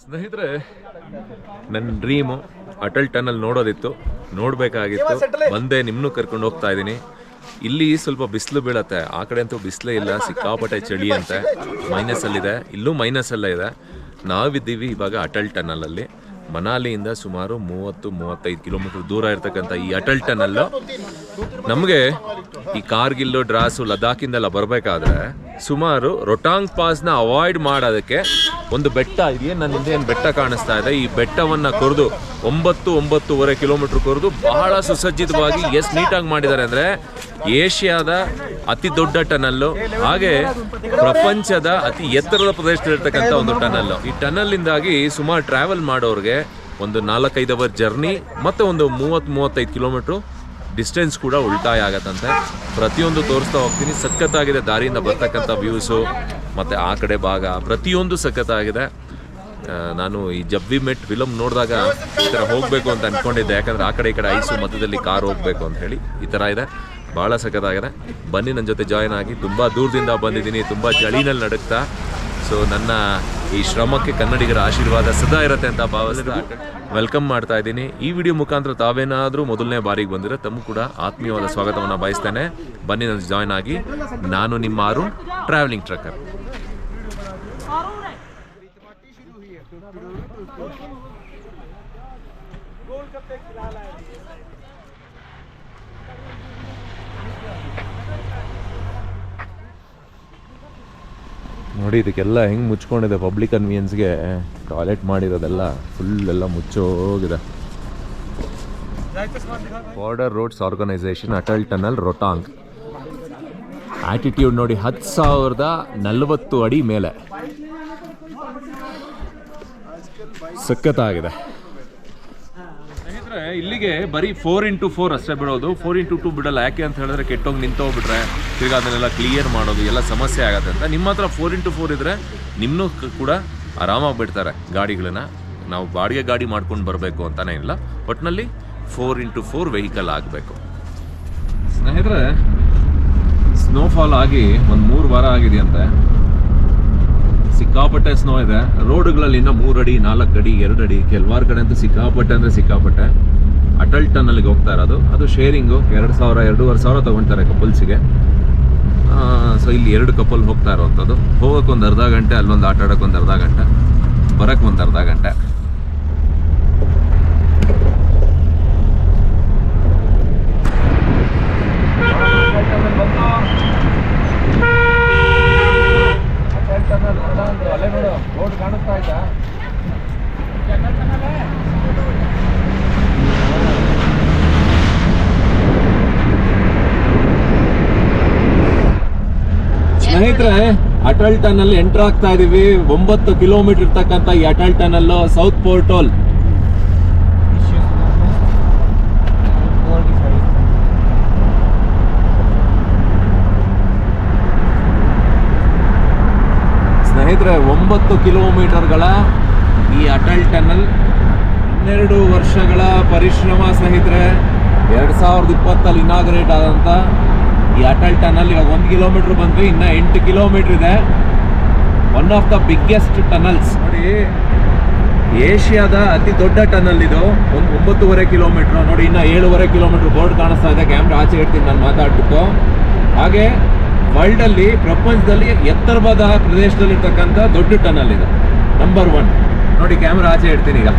ಸ್ನೇಹಿತರೆ ನನ್ನ dream Atal tunnel ನೋಡೋದಿತ್ತು ನೋಡಬೇಕಾಗಿತ್ತು. ಬಂದೆ ನಿಮ್ಮನ್ನು ಕರ್ಕೊಂಡು ಹೋಗ್ತಾ ಇದ್ದೀನಿ. ಇಲ್ಲಿ ಸ್ವಲ್ಪ ಬಿಸಿಲು ಬೀಳತ್ತೆ. ಆ ಕಡೆ ಅಂತೂ ಬಿಸಿಲೇ ಇಲ್ಲ ಸಿಕ್ಕಾಪಟ್ಟೆ ಚಳಿ ಅಂತೆ. ಮೈನಸಲ್ಲಿದೆ ಇಲ್ಲೂ ಮೈನಸಲ್ಲೇ ಇದೆ. ನಾವಿದ್ದೀವಿ ಇವಾಗ ಅಟಲ್ ಟನಲ್ ಅಲ್ಲಿ. ಮನಾಲಿಯಿಂದ ಸುಮಾರು ಮೂವತ್ತು ಮೂವತ್ತೈದು ಕಿಲೋಮೀಟರ್ ದೂರ ಇರ್ತಕ್ಕಂಥ ಈ ಅಟಲ್ ಟನಲ್ಲು ನಮಗೆ ಈ ಕಾರ್ಗಿಲ್ಲು ಡ್ರಾಸು ಲದಾಖಿಂದೆಲ್ಲ ಬರಬೇಕಾದ್ರೆ ಸುಮಾರು ರೊಟಾಂಗ್ ಪಾಸ್ನ ಅವಾಯ್ಡ್ ಮಾಡೋದಕ್ಕೆ ಒಂದು ಬೆಟ್ಟ ಇದೆಯೇ ನನ್ನ ಹಿಂದೆ ಏನು ಬೆಟ್ಟ ಕಾಣಿಸ್ತಾ ಇದೆ? ಈ ಬೆಟ್ಟವನ್ನು ಕೊರೆದು ಒಂಬತ್ತು, ಒಂಬತ್ತೂವರೆ ಕಿಲೋಮೀಟ್ರ್ ಕೊರೆದು ಬಹಳ ಸುಸಜ್ಜಿತವಾಗಿ ಎಷ್ಟು ನೀಟಾಗಿ ಮಾಡಿದ್ದಾರೆ ಅಂದರೆ ಏಷ್ಯಾದ ಅತಿ ದೊಡ್ಡ ಟನಲ್ಲು, ಹಾಗೆ ಪ್ರಪಂಚದ ಅತಿ ಎತ್ತರದ ಪ್ರದೇಶದಲ್ಲಿರ್ತಕ್ಕಂಥ ಒಂದು ಟನಲ್ಲು. ಈ ಟನಲ್ನಿಂದಾಗಿ ಸುಮಾರು ಟ್ರಾವೆಲ್ ಮಾಡೋರಿಗೆ ಒಂದು ನಾಲ್ಕೈದು ಅವರ್ ಜರ್ನಿ ಮತ್ತು ಒಂದು ಮೂವತ್ತು, ಮೂವತ್ತೈದು ಕಿಲೋಮೀಟ್ರು ಡಿಸ್ಟೆನ್ಸ್ ಕೂಡ ಉಳಿತಾಯ ಆಗತ್ತಂತೆ. ಪ್ರತಿಯೊಂದು ತೋರಿಸ್ತಾ ಹೋಗ್ತೀನಿ. ಸಖತ್ತಾಗಿದೆ ದಾರಿಯಿಂದ ಬರ್ತಕ್ಕಂಥ ವ್ಯೂಸು ಮತ್ತು ಆ ಕಡೆ ಭಾಗ ಪ್ರತಿಯೊಂದು ಸಖತ್ತಾಗಿದೆ. ನಾನು ಈ ಜಬ್ಬಿ ಮೆಟ್ ಫಿಲಮ್ ನೋಡಿದಾಗ ಈ ಥರ ಹೋಗಬೇಕು ಅಂತ ಅನ್ಕೊಂಡಿದ್ದೆ. ಯಾಕಂದ್ರೆ ಆ ಕಡೆ ಈ ಕಡೆ ಐಸು ಮಧ್ಯದಲ್ಲಿ ಕಾರ್ ಹೋಗಬೇಕು ಅಂತ ಹೇಳಿ ಈ ಥರ ಇದೆ. ಭಾಳ ಸಖತ್ತಾಗಿದೆ. ಬನ್ನಿ ನನ್ನ ಜೊತೆ ಜಾಯ್ನ್ ಆಗಿ. ತುಂಬ ದೂರದಿಂದ ಬಂದಿದ್ದೀನಿ. ತುಂಬ ಚಳಿನಲ್ಲಿ ನಡುಕ್ತಾ ಸೊ ನನ್ನ ಈ ಶ್ರಮಕ್ಕೆ ಕನ್ನಡಿಗರ ಆಶೀರ್ವಾದ ಸದಾ ಇರುತ್ತೆ ಅಂತ ಭಾವಿಸಿದ ವೆಲ್ಕಮ್ ಮಾಡ್ತಾ ಇದ್ದೀನಿ. ಈ ವಿಡಿಯೋ ಮುಖಾಂತರ ತಾವೇನಾದರೂ ಮೊದಲನೇ ಬಾರಿಗೆ ಬಂದಿರೋ ತಮ್ಮ ಕೂಡ ಆತ್ಮೀಯವಾದ ಸ್ವಾಗತವನ್ನು ಬಯಸ್ತೇನೆ. ಬನ್ನಿ ನನ್ನ ಜಾಯ್ನ್ ಆಗಿ. ನಾನು ನಿಮ್ಮ ಅರುಣ್ ಟ್ರಾವೆಲಿಂಗ್ ಟ್ರಕ್ಕರ್ ನೋಡಿ, ಇದಕ್ಕೆಲ್ಲ ಹೆಂಗೆ ಮುಚ್ಕೊಂಡಿದೆ ಪಬ್ಲಿಕ್ ಕನ್ವಿಯನ್ಸ್ಗೆ ಟಾಯ್ಲೆಟ್ ಮಾಡಿರೋದೆಲ್ಲ ಫುಲ್ ಎಲ್ಲ ಮುಚ್ಚೋಗಿದೆ. Border roads organisation Atal tunnel Rohtang attitude ನೋಡಿ ಹತ್ತು ಸಾವಿರದ ನಲವತ್ತು ಅಡಿ ಮೇಲೆ. ಸಖತ್ತಾಗಿದೆ. ಇಲ್ಲಿಗೆ ಬರೀ ಫೋರ್ ಇಂಟು ಫೋರ್ ಅಷ್ಟೇ ಬಿಡೋದು. ಫೋರ್ ಇಂಟು ಟು ಬಿಡಲ್ಲ. ಯಾಕೆ ಅಂತ ಹೇಳಿದ್ರೆ ಕೆಟ್ಟೋಗಿ ನಿಂತೋಗ್ಬಿಟ್ರೆ ತಿರ್ಗಿ ಅದನ್ನೆಲ್ಲ ಕ್ಲಿಯರ್ ಮಾಡೋದು ಎಲ್ಲ ಸಮಸ್ಯೆ ಆಗುತ್ತೆ ಅಂತ. ನಿಮ್ಮ ಹತ್ರ ಫೋರ್ ಇಂಟು ಫೋರ್ ಇದ್ರೆ ನಿಮ್ಮನ್ನು ಕೂಡ ಆರಾಮಾಗಿ ಬಿಡ್ತಾರೆ ಗಾಡಿಗಳನ್ನ. ನಾವು ಬಾಡಿಗೆ ಗಾಡಿ ಮಾಡ್ಕೊಂಡು ಬರಬೇಕು ಅಂತಾನೆ ಇಲ್ಲ. ಒಟ್ಟಿನಲ್ಲಿ ಫೋರ್ ಇಂಟು ಫೋರ್ ವೆಹಿಕಲ್ ಆಗಬೇಕು. ಸ್ನೇಹಿತರೆ ಸ್ನೋಫಾಲ್ ಆಗಿ ಒಂದು ಮೂರು ವಾರ ಆಗಿದೆಯಂತೆ. ಸಿಕ್ಕಾಪಟ್ಟೆ ಸ್ನೋ ಇದೆ. ರೋಡ್ಗಳಲ್ಲಿ ಇನ್ನೂ ಮೂರಡಿ ನಾಲ್ಕು ಅಡಿ ಎರಡು ಅಡಿ ಕೆಲವಾರು ಕಡೆ ಅಂತೂ ಸಿಕ್ಕಾಪಟ್ಟೆ ಅಂದರೆ ಸಿಕ್ಕಾಪಟ್ಟೆ. ಅಟಲ್ ಟನಲ್ಗೆ ಹೋಗ್ತಾ ಇರೋದು. ಅದು ಶೇರಿಂಗು ಎರಡು ಸಾವಿರ, ಎರಡೂವರೆ ಸಾವಿರ ತೊಗೊಳ್ತಾರೆ ಕಪಲ್ಸಿಗೆ ಸೊ ಇಲ್ಲಿ ಎರಡು ಕಪಲ್ ಹೋಗ್ತಾ ಇರೋವಂಥದ್ದು ಹೋಗೋಕ್ಕೊಂದು ಅರ್ಧ ಗಂಟೆ, ಅಲ್ಲೊಂದು ಆಟ ಆಡೋಕ್ಕೊಂದು ಅರ್ಧ ಗಂಟೆ. ಬರೋಕ್ಕೆ ಒಂದು ಅರ್ಧ ಗಂಟೆ. ಸ್ನೇಹಿತರೆ, ಅಟಲ್ ಟನಲ್ ಎಂಟರ್ ಆಗ್ತಾ ಇದೀವಿ. ಒಂಬತ್ತು ಕಿಲೋಮೀಟರ್ ಇರ್ತಕ್ಕಂಥ ಈ ಅಟಲ್ ಟನಲ್ ಸೌತ್ ಪೋರ್ಟೋಲ್ ಸ್ನೇಹಿತರೆ, ಒಂಬತ್ತು ಕಿಲೋಮೀಟರ್ಗಳ ಈ ಅಟಲ್ ಟನಲ್ ಹನ್ನೆರಡು ವರ್ಷಗಳ ಪರಿಶ್ರಮ ಸ್ನೇಹಿತರೆ. ಎರಡು ಸಾವಿರದ ಇಪ್ಪತ್ತಲ್ಲಿ ಇನಾಗ್ರೇಟ್ ಆದಂಥ ಈ ಅಟಲ್ ಟನಲ್ ಇವಾಗ ಒಂದು ಕಿಲೋಮೀಟರ್ ಬಂದ್ವಿ, ಇನ್ನು ಎಂಟು ಕಿಲೋಮೀಟರ್ ಇದೆ. One of the biggest tunnels ನೋಡಿ, ಏಷ್ಯಾದ ಅತಿ ದೊಡ್ಡ ಟನಲ್ ಇದು. ಒಂದು ಒಂಬತ್ತುವರೆ ಕಿಲೋಮೀಟರ್. ನೋಡಿ, ಇನ್ನು ಏಳುವರೆ ಕಿಲೋಮೀಟರ್ ಬೋರ್ಡ್ ಕಾಣಿಸ್ತಾ ಇದೆ. ಕ್ಯಾಮ್ರಾ ಆಚೆ ಇಡ್ತೀನಿ ನಾನು ಮಾತಾಡ್ಬಿಟ್ಟು. ಹಾಗೆ ವರ್ಲ್ಡಲ್ಲಿ, ಪ್ರಪಂಚದಲ್ಲಿ ಎತ್ತರವಾದ ಪ್ರದೇಶದಲ್ಲಿರ್ತಕ್ಕಂಥ ದೊಡ್ಡ ಟನಲ್ ಇದು. ನಂಬರ್ ಒನ್ ನೋಡಿ, ಕ್ಯಾಮ್ರಾ ಆಚೆ ಇಡ್ತೀನಿ ಈಗ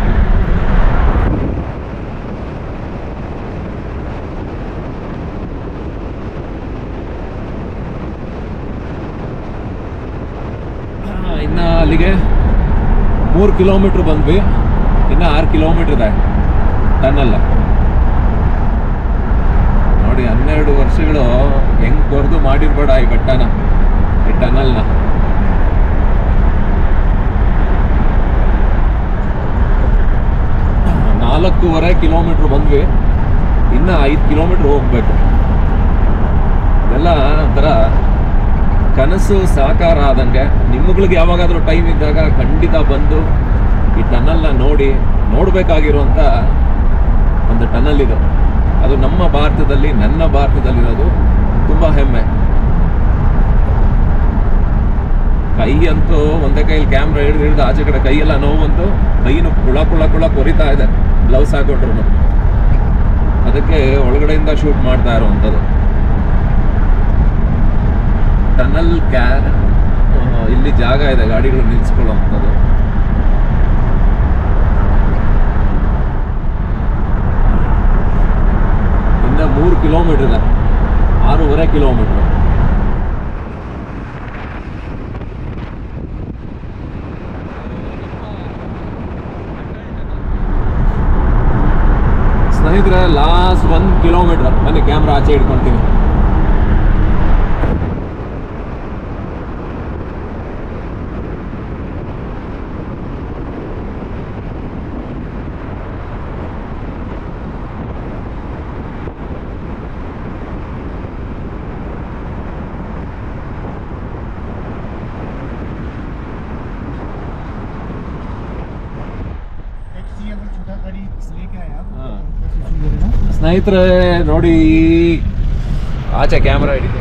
ಆ, ಇನ್ನ ಅಲ್ಲಿಗೆ ಮೂರು ಕಿಲೋಮೀಟ್ರ್ ಬಂದ್ವಿ. ಇನ್ನು ಆರು ಕಿಲೋಮೀಟ್ರ್ ಇದೆ. ಟನಲ್ ನೋಡಿ, ಹನ್ನೆರಡು ವರ್ಷಗಳು ಹೆಂಗ್ ಕೊರೆದು ಮಾಡಿರ್ಬೇಡ ಈ ಬೆಟ್ಟನ, ಈ ಟನಲ್ನ. ನಾಲ್ಕೂವರೆ ಕಿಲೋಮೀಟ್ರ್ ಬಂದ್ವಿ. ಇನ್ನ ಐದು ಕಿಲೋಮೀಟ್ರ್ ಹೋಗ್ಬೇಕು. ಇದೆಲ್ಲ ಒಂಥರ ಕನಸು ಸಾಕಾರ ಆದಂಗೆ ನಿಮ್ಗಳಿಗೆ ಯಾವಾಗಾದರೂ ಟೈಮ್ ಇದ್ದಾಗ ಖಂಡಿತ ಬಂದು ಈ ಟನಲ್ನ ನೋಡಿ ನೋಡಬೇಕಾಗಿರುವಂಥ ಒಂದು ಟನಲ್ ಇದು. ಅದು ನಮ್ಮ ಭಾರತದಲ್ಲಿ, ನನ್ನ ಭಾರತದಲ್ಲಿರೋದು ತುಂಬ ಹೆಮ್ಮೆ. ಕೈ ಅಂತೂ ಒಂದೇ ಕೈಯಲ್ಲಿ ಕ್ಯಾಮ್ರಾ ಹಿಡಿದು ಹಿಡಿದು ಆಚೆ ಕಡೆ ಕೈಯೆಲ್ಲ ನೋವಂತೂ ಕೈನು ಕುಳ ಕುಳ ಕುಳ ಕೊರಿತಾ ಇದೆ ಗ್ಲೌಸ್ ಹಾಕೊಂಡ್ರು ಅದಕ್ಕೆ ಒಳಗಡೆಯಿಂದ ಶೂಟ್ ಮಾಡ್ತಾ ಇರುವಂಥದ್ದು. ಟನಲ್ ಕ್ಯಾ ಇಲ್ಲಿ ಜಾಗ ಇದೆ, ಗಾಡಿಗಳು ನಿಲ್ಸ್ಕೊಳ್ಳೋವಂಥದ್ದು. ಇನ್ನ ಮೂರು ಕಿಲೋಮೀಟರ್ ಇದೆ. ಆರೂವರೆ ಕಿಲೋಮೀಟರ್ ಸ್ನೇಹಿತರೆ ಲಾಸ್ಟ್ ಒಂದು ಕಿಲೋಮೀಟರ್ ಬನ್ನಿ ಕ್ಯಾಮ್ರಾ ಆಚೆ ಇಟ್ಕೊಳ್ತೀನಿ ಸ್ನೇಹಿತರೆ ನೋಡಿ ಆಚೆ ಕ್ಯಾಮ್ರಾ ಹಿಡಿದು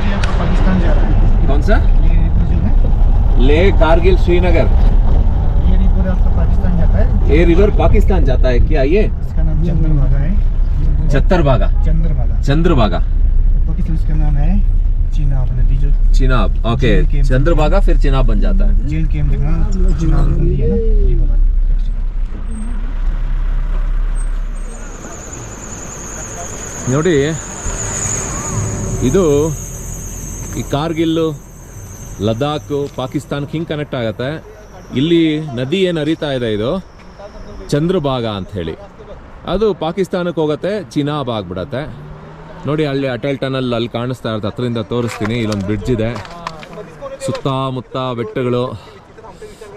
ये आपका पाकिस्तान जा रहा है कौन सा ये रिवर जो है ले कारगिल श्रीनगर ये रिवर पाकिस्तान जाता है क्या ये इसका नाम चंद्रभागा है छत्तरभागा चंद्रभागा चंद्रभागा पाकिस्तान इसका नाम है चिनाब नदी जो चिनाब ओके चंद्रभागा फिर चिनाब बन जाता है जेल के हम देखना चिनाब नदी है ना ये वाला ನೋಡಿ ಇದು ಈ ಕಾರ್ಗಿಲ್ಲು ಲದಾಖ್ ಪಾಕಿಸ್ತಾನಕ್ಕೆ ಹಿಂಗೆ ಕನೆಕ್ಟ್ ಆಗತ್ತೆ ಇಲ್ಲಿ ನದಿ ಏನು ಹರಿತಾ ಇದೆ ಇದು ಚಂದ್ರಭಾಗ ಅಂತ ಹೇಳಿ ಅದು ಪಾಕಿಸ್ತಾನಕ್ಕೆ ಹೋಗುತ್ತೆ, ಚಿನಾಬ್ ಆಗ್ಬಿಡತ್ತೆ. ನೋಡಿ, ಅಲ್ಲಿ ಅಟಲ್ ಟನಲ್ ಅಲ್ಲಿ ಕಾಣಿಸ್ತಾ ಇರುತ್ತೆ ಹತ್ರದಿಂದ ತೋರಿಸ್ತೀನಿ. ಇಲ್ಲೊಂದು ಬ್ರಿಡ್ಜ್ ಇದೆ. ಸುತ್ತಮುತ್ತ ಬೆಟ್ಟಗಳು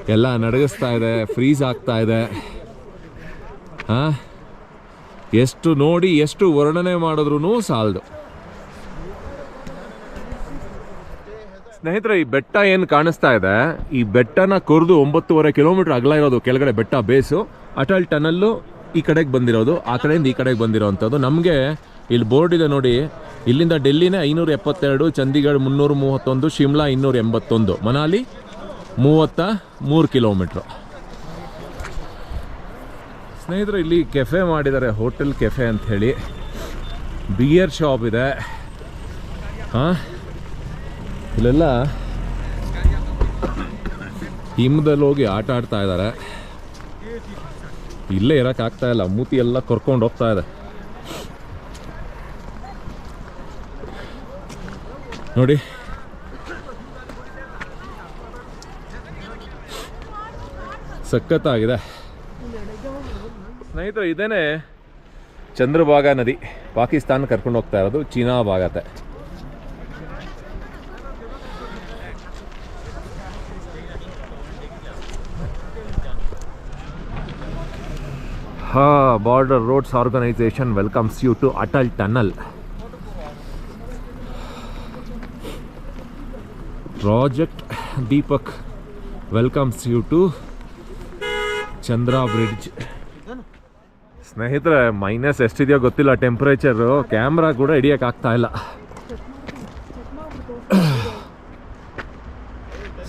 ಎಲ್ಲ ನಡಗಿಸ್ತಾ ಇದೆ ಫ್ರೀಸ್ ಆಗ್ತಾ ಇದೆ. ಹಾಂ? ಎಷ್ಟು ನೋಡಿ, ಎಷ್ಟು ವರ್ಣನೆ ಮಾಡಿದ್ರೂ ಸಾಲದು. ಸ್ನೇಹಿತರೆ, ಈ ಬೆಟ್ಟ ಏನು ಕಾಣಿಸ್ತಾ ಇದೆ? ಈ ಬೆಟ್ಟನ ಕೊರೆದು ಒಂಬತ್ತುವರೆ ಕಿಲೋಮೀಟರ್ ಅಗಲ ಇರೋದು ಕೆಳಗಡೆ ಬೆಟ್ಟ ಬೇಸು. ಅಟಲ್ ಟನಲ್ಲು ಈ ಕಡೆಗೆ ಬಂದಿರೋದು, ಆ ಕಡೆಯಿಂದ ಈ ಕಡೆಗೆ ಬಂದಿರೋವಂಥದ್ದು ನಮಗೆ ಇಲ್ಲಿ ಬೋರ್ಡ್ ಇದೆ ನೋಡಿ, ಇಲ್ಲಿಂದ ಡೆಲ್ಲಿನೇ ಐನೂರ ಎಪ್ಪತ್ತೆರಡು, ಚಂಡೀಗಢ ಮುನ್ನೂರ ಮೂವತ್ತೊಂದು, ಶಿಮ್ಲಾ ಇನ್ನೂರ ಎಂಬತ್ತೊಂದು. ಮನಾಲಿ ಮೂವತ್ತ ಮೂರು ಕಿಲೋಮೀಟ್ರು. ಸ್ನೇಹಿತರು, ಇಲ್ಲಿ ಕೆಫೆ ಮಾಡಿದ್ದಾರೆ, ಹೋಟೆಲ್ ಕೆಫೆ ಅಂತ ಹೇಳಿ ಬಿಯರ್ ಶಾಪ್ ಇದೆ. ಹಾಂ? ಇಲ್ಲೆಲ್ಲ ಹಿಮದಲ್ಲಿ ಹೋಗಿ ಆಟ ಆಡ್ತಾ ಇದ್ದಾರೆ ಇಲ್ಲೇ ಇರೋಕ್ಕಾಗ್ತಾ ಇಲ್ಲ. ಮೂತಿ ಎಲ್ಲ ಕರ್ಕೊಂಡು ಹೋಗ್ತಾ ಇದೆ. ನೋಡಿ. ಸಖತ್ತಾಗಿದೆ. ಸ್ನೇಹಿತರೆ, ಇದೇನೆ ಚಂದ್ರಭಾಗ ನದಿ. ಪಾಕಿಸ್ತಾನ ಕರ್ಕೊಂಡು ಹೋಗ್ತಾ ಇರೋದು ಚೀನಾ ಭಾಗತೆ ಹಾ border roads organisation welcomes you to Atal tunnel project Deepak welcomes you to Chandra bridge ಸ್ನೇಹಿತರೆ ಮೈನಸ್ ಎಷ್ಟಿದೆಯೋ ಗೊತ್ತಿಲ್ಲ ಟೆಂಪ್ರೇಚರು ಕ್ಯಾಮ್ರಾ ಕೂಡ ಹಿಡಿಯೋಕ್ಕಾಗ್ತಾ ಇಲ್ಲ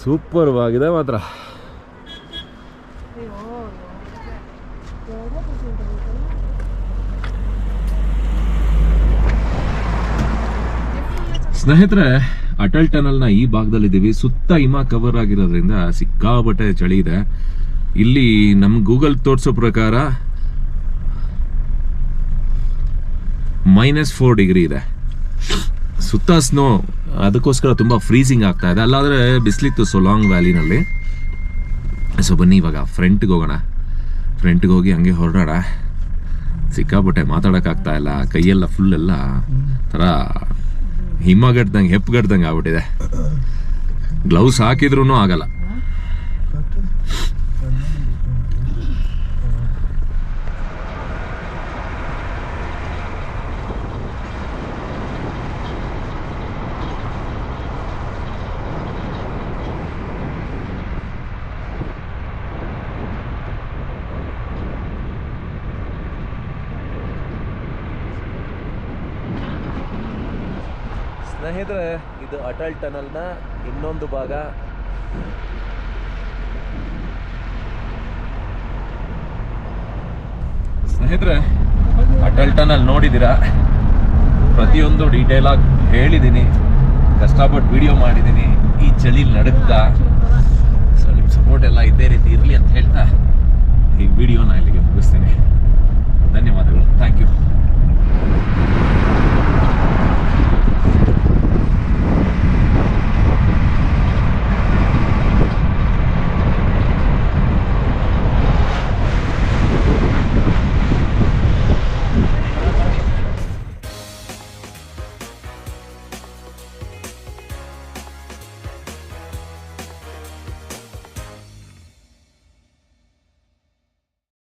ಸೂಪರ್ವಾಗಿದೆ ಮಾತ್ರ ಸ್ನೇಹಿತರೆ, ಅಟಲ್ ಟನಲ್ನ ಈ ಭಾಗದಲ್ಲಿದ್ದೀವಿ. ಸುತ್ತ ಹಿಮ ಕವರ್ ಆಗಿರೋದ್ರಿಂದ ಸಿಕ್ಕಾಬಟ್ಟೆ ಚಳಿ ಇದೆ. ಇಲ್ಲಿ ನಮ್ ಗೂಗಲ್ ತೋರಿಸೋ ಪ್ರಕಾರ ಮೈನಸ್ ಫೋರ್ ಡಿಗ್ರಿ ಇದೆ. ಸುತ್ತ ಸ್ನೋ ಅದಕ್ಕೋಸ್ಕರ ತುಂಬ ಫ್ರೀಸಿಂಗ್ ಆಗ್ತಾ ಇದೆ. ಅಲ್ಲಾದ್ರೆ ಬಿಸಿಲಿತ್ತು ಸೊಲಾಂಗ್ ವ್ಯಾಲಿನಲ್ಲಿ ಸೊ ಬನ್ನಿ, ಇವಾಗ ಫ್ರಂಟ್ಗೆ ಹೋಗೋಣ. ಫ್ರಂಟ್ಗೆ ಹೋಗಿ ಹಂಗೆ ಹೊರಡೋಣ. ಸಿಕ್ಕಾಪಟ್ಟೆ ಮಾತಾಡೋಕ್ಕಾಗ್ತಾ ಇಲ್ಲ. ಕೈಯೆಲ್ಲ ಫುಲ್ ಎಲ್ಲ ಥರ ಹಿಮ್ಮಗಡ್ದಂಗೆ ಹೆಪ್ಪಗಡ್ದಂಗೆ ಆಗ್ಬಿಟ್ಟಿದೆ. ಗ್ಲೌಸ್ ಹಾಕಿದ್ರೂ ಆಗಲ್ಲ. ಸ್ನೇಹಿತರೆ, ಇದು ಅಟಲ್ ಟನಲ್ನ ಇನ್ನೊಂದು ಭಾಗ. ಸ್ನೇಹಿತರೆ, ಅಟಲ್ ಟನಲ್ ನೋಡಿದ್ದೀರಾ? ಪ್ರತಿಯೊಂದು ಡೀಟೇಲ್ ಆಗಿ ಹೇಳಿದ್ದೀನಿ ಕಷ್ಟಪಟ್ಟು ವಿಡಿಯೋ ಮಾಡಿದ್ದೀನಿ ಈ ಚಳಿ ನಡುಗ್ತಾ. ಸೊ ನಿಮ್ಮ ಸಪೋರ್ಟ್ ಎಲ್ಲ ಇದೇ ರೀತಿ ಇರಲಿ ಅಂತ ಹೇಳ್ತಾ ಈ ವಿಡಿಯೋನ ಇಲ್ಲಿಗೆ ಮುಗಿಸ್ತೀನಿ. ಧನ್ಯವಾದಗಳು. Thank you